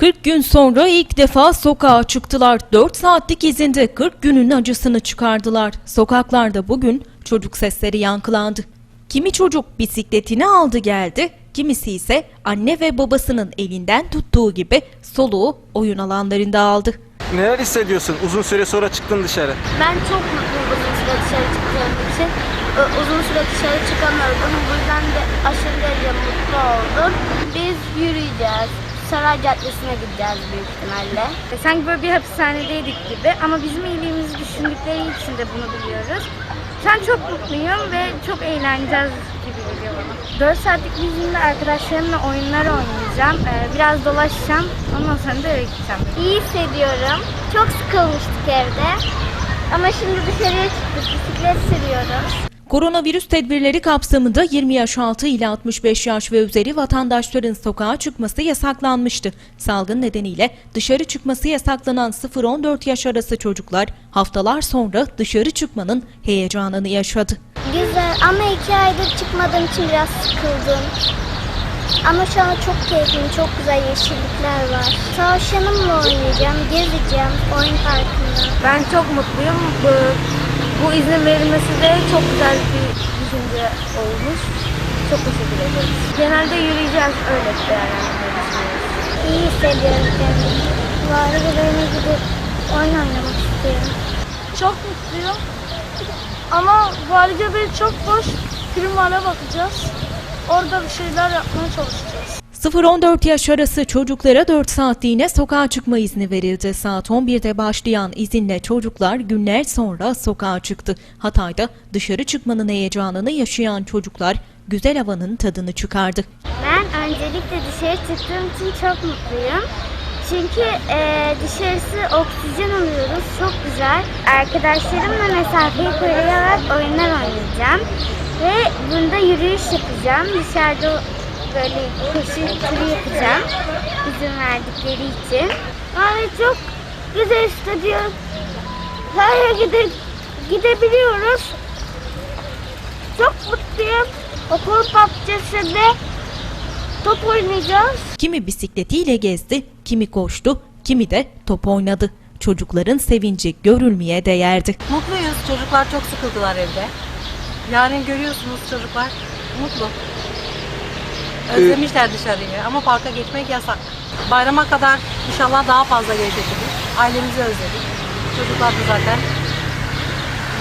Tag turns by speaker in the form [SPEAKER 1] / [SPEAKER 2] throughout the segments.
[SPEAKER 1] 40 gün sonra ilk defa sokağa çıktılar. 4 saatlik izinde 40 günün acısını çıkardılar. Sokaklarda bugün çocuk sesleri yankılandı. Kimi çocuk bisikletini aldı geldi, kimisi ise anne ve babasının elinden tuttuğu gibi soluğu oyun alanlarında aldı.
[SPEAKER 2] Neler hissediyorsun? Uzun süre sonra çıktın dışarı.
[SPEAKER 3] Ben çok mutluyum uzun süre dışarı çıktığım için. Uzun süre dışarı çıkamıyordum. Bu yüzden de aşırı derece mutlu oldum. Biz yürüyeceğiz. Saray Caddesi'ne gideceğiz büyük ihtimalle.
[SPEAKER 4] E, Sanki böyle bir hapishanedeydik gibi ama bizim iyiliğimizi düşündükleri için de bunu biliyoruz. An çok mutluyum ve çok eğleneceğiz gibi geliyor bana. 4 saatlik izinde arkadaşlarımla oyunlar oynayacağım. Ee, biraz dolaşacağım. Ondan sonra da eve gideceğim.
[SPEAKER 3] İyi hissediyorum. Çok sıkılmıştık evde. Ama şimdi dışarıya çıktık. Bisiklet sürüyoruz.
[SPEAKER 1] Koronavirüs tedbirleri kapsamında 20 yaş altı ile 65 yaş ve üzeri vatandaşların sokağa çıkması yasaklanmıştı. Salgın nedeniyle dışarı çıkması yasaklanan 0-14 yaş arası çocuklar haftalar sonra dışarı çıkmanın heyecanını yaşadı.
[SPEAKER 3] Güzel ama iki aydır çıkmadığım için biraz sıkıldım. Ama şu an çok keyifliyim. Çok güzel yeşillikler var. Tavşanımla oynayacağım, gezeceğim oyun parkında.
[SPEAKER 4] Ben çok mutluyum. Bu, iznin verilmesi de çok güzel bir düşünce olmuş. Çok teşekkür ederiz. Genelde yürüyeceğiz öyle değerlendirmeyi.
[SPEAKER 3] İyi hissediyorum kendimi. Arada benim gidip oyun oynamak istiyorum.
[SPEAKER 5] Çok mutluyum. Ama Valide Bey çok boş. Filmlere bakacağız. Orada bir şeyler yapmaya çalışacağız.
[SPEAKER 1] 0-14 yaş arası çocuklara 4 saatliğine sokağa çıkma izni verildi. Saat 11'de başlayan izinle çocuklar günler sonra sokağa çıktı. Hatay'da dışarı çıkmanın heyecanını yaşayan çocuklar güzel havanın tadını çıkardı.
[SPEAKER 3] Ben öncelikle dışarı çıktığım için çok mutluyum. Çünkü eee, dışarısı oksijen alıyoruz. Çok güzel. Arkadaşlarımla mesafeyi koruyarak oyunlar oynayacağım. Ve bunda yürüyüş yapacağım. Dışarıda böyle koşu turu yapacağım. İzin verdikleri için. Yani çok güzel hissediyorum. Her gide, gidebiliyoruz. Çok mutluyum. Okul bahçesinde top oynayacağız.
[SPEAKER 1] Kimi bisikletiyle gezdi, kimi koştu, kimi de top oynadı. Çocukların sevinci görülmeye değerdi.
[SPEAKER 6] Mutluyuz. Çocuklar çok sıkıldılar evde. Yani görüyorsunuz çocuklar mutlu. Özlemişler dışarıyı ama parka geçmek yasak. Bayrama kadar inşallah daha fazla gelecektir. Ailemizi özledik. Çocuklar da zaten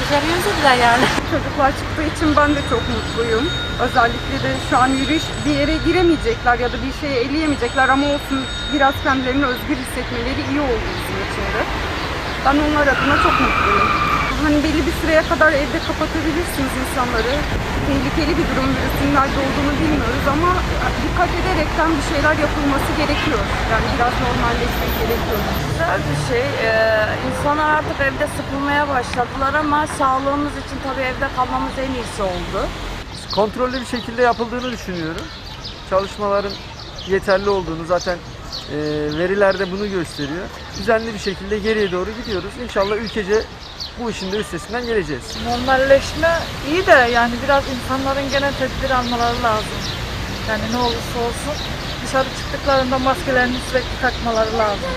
[SPEAKER 6] dışarıyı özlediler yani.
[SPEAKER 7] Çocuklar çıktığı için ben de çok mutluyum. Özellikle de şu an yürüyüş bir yere giremeyecekler ya da bir şeye eleyemeyecekler ama olsun biraz kendilerini özgür hissetmeleri iyi oldu bizim için de. Ben onlar adına çok mutluyum. Hani belli bir süreye kadar evde kapatabilirsiniz insanları. Tehlikeli bir durum virüsün nerede olduğunu bilmiyoruz ama dikkat ederekten bir şeyler yapılması gerekiyor. Yani biraz normalleşmek gerekiyor.
[SPEAKER 5] Güzel bir şey. Ee, insanlar artık evde sıkılmaya başladılar ama sağlığımız için tabii evde kalmamız en iyisi oldu.
[SPEAKER 2] Kontrollü bir şekilde yapıldığını düşünüyorum. Çalışmaların yeterli olduğunu zaten e, veriler de bunu gösteriyor. Düzenli bir şekilde geriye doğru gidiyoruz. İnşallah ülkece bu işin de üstesinden geleceğiz.
[SPEAKER 8] Normalleşme iyi de yani biraz insanların gene tedbir almaları lazım. Yani ne olursa olsun dışarı çıktıklarında maskelerini sürekli takmaları lazım.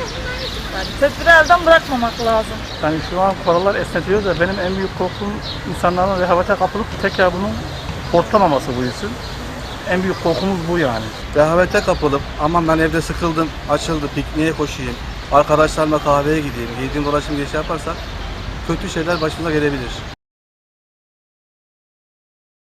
[SPEAKER 8] Yani tedbiri elden bırakmamak lazım.
[SPEAKER 9] Yani şu an kurallar esnetiyor da benim en büyük korkum insanların rehavete kapılıp tekrar bunun hortlamaması bu yüzün. En büyük korkumuz bu yani.
[SPEAKER 10] Rehavete kapılıp aman ben evde sıkıldım, açıldı, pikniğe koşayım, arkadaşlarımla kahveye gideyim, giydiğim dolaşım geçi yaparsak kötü şeyler başımıza gelebilir.